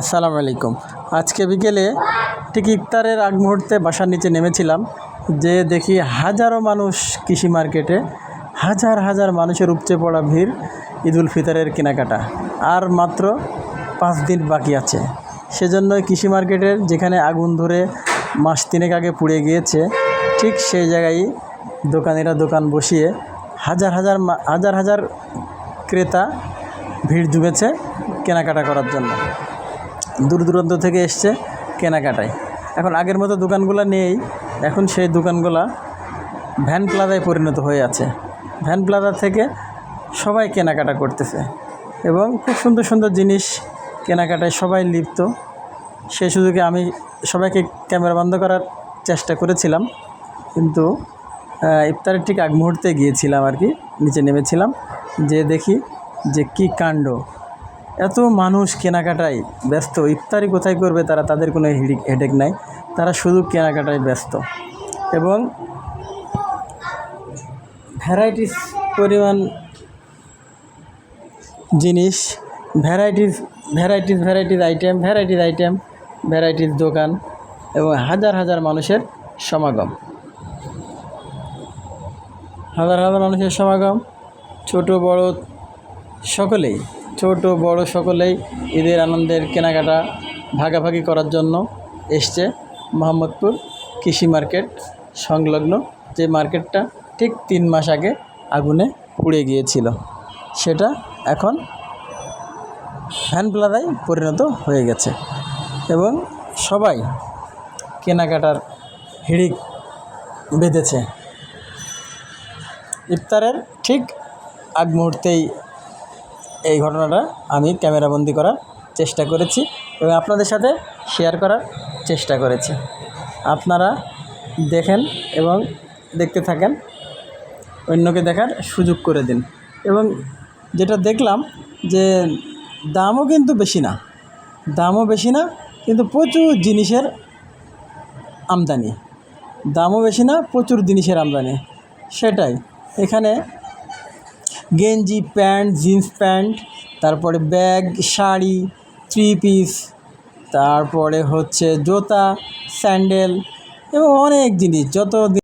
আসসালামু আলাইকুম। আজকে বিকেলে ঠিক ইফতারের আগ মুহূর্তে বাসার নিচে নেমেছিলাম, যে দেখি হাজারো মানুষ কৃষি মার্কেটে, হাজার হাজার মানুষের উপচে পড়া ভিড় ঈদুল ফিতরের কেনাকাটা। আর মাত্র পাঁচ দিন বাকি আছে। সেজন্যই কৃষি মার্কেটের যেখানে আগুন ধরে মাস তিনেক আগে পুড়ে গিয়েছে, ঠিক সেই জায়গায় দোকানিরা দোকান বসিয়ে হাজার হাজার হাজার হাজার ক্রেতা ভিড় জুগেছে কেনাকাটা করার জন্য। দূর দূরান্ত থেকে এসছে কেনাকাটায়। এখন আগের মতো দোকানগুলো নেই। এখন সেই দোকানগুলা ভ্যান প্লাজায় পরিণত হয়ে আছে। ভ্যান প্লাজা থেকে সবাই কেনাকাটা করতেছে এবং খুব সুন্দর সুন্দর জিনিস কেনাকাটায় সবাই লিপ্ত। সেই সুযোগে আমি সবাইকে ক্যামেরা বন্ধ করার চেষ্টা করেছিলাম। কিন্তু ইফতারের ঠিক আগ মুহূর্তে গিয়েছিলাম আর কি, নিচে নেমেছিলাম। যে দেখি যে কি কাণ্ড। এত মানুষ কেনাকাটায় ব্যস্ত, ইফতারি কোথায় করবে তারা তাদের কোনো হিডিক হেডেক নাই। তারা শুধু কেনাকাটায় ব্যস্ত। এবং ভ্যারাইটিস পরিমাণ জিনিস varieties varieties varieties item varieties item varieties দোকান এবং হাজার হাজার মানুষের সমাগম। হাজার হাজার মানুষের সমাগম, ছোট, বড়, সকলেই। ছোট, বড় সকলেই ঈদের আনন্দের কেনাকাটা ভাগাভাগি করার জন্য এসছে মোহাম্মদপুর কৃষি মার্কেট সংলগ্ন। যে মার্কেটটা ঠিক তিন মাস আগে আগুনে পুড়ে গিয়েছিল। সেটা এখন ভ্যান প্লাজায় পরিণত হয়ে গেছে এবং সবাই কেনাকাটার হিড়িক বেঁধেছে। ইফতারের ঠিক আগ মুহূর্তেই এই ঘটনাটা আমি ক্যামেরাবন্দি করার চেষ্টা করেছি এবং আপনাদের সাথে শেয়ার করার চেষ্টা করেছি। আপনারা দেখেন এবং দেখতে থাকেন, অন্যকে দেখার সুযোগ করে দিন। এবং যেটা দেখলাম যে দামও কিন্তু বেশি না, দামও বেশি না, কিন্তু প্রচুর জিনিসের আমদানি। দামও বেশি না, প্রচুর জিনিসের আমদানি। সেটাই। এখানে গেঞ্জি প্যান্ট, জিন্স প্যান্ট, তারপরে ব্যাগ, শাড়ি, থ্রি পিস, তারপরে হচ্ছে জুতা, স্যান্ডেল এবং অনেক জিনিস, যত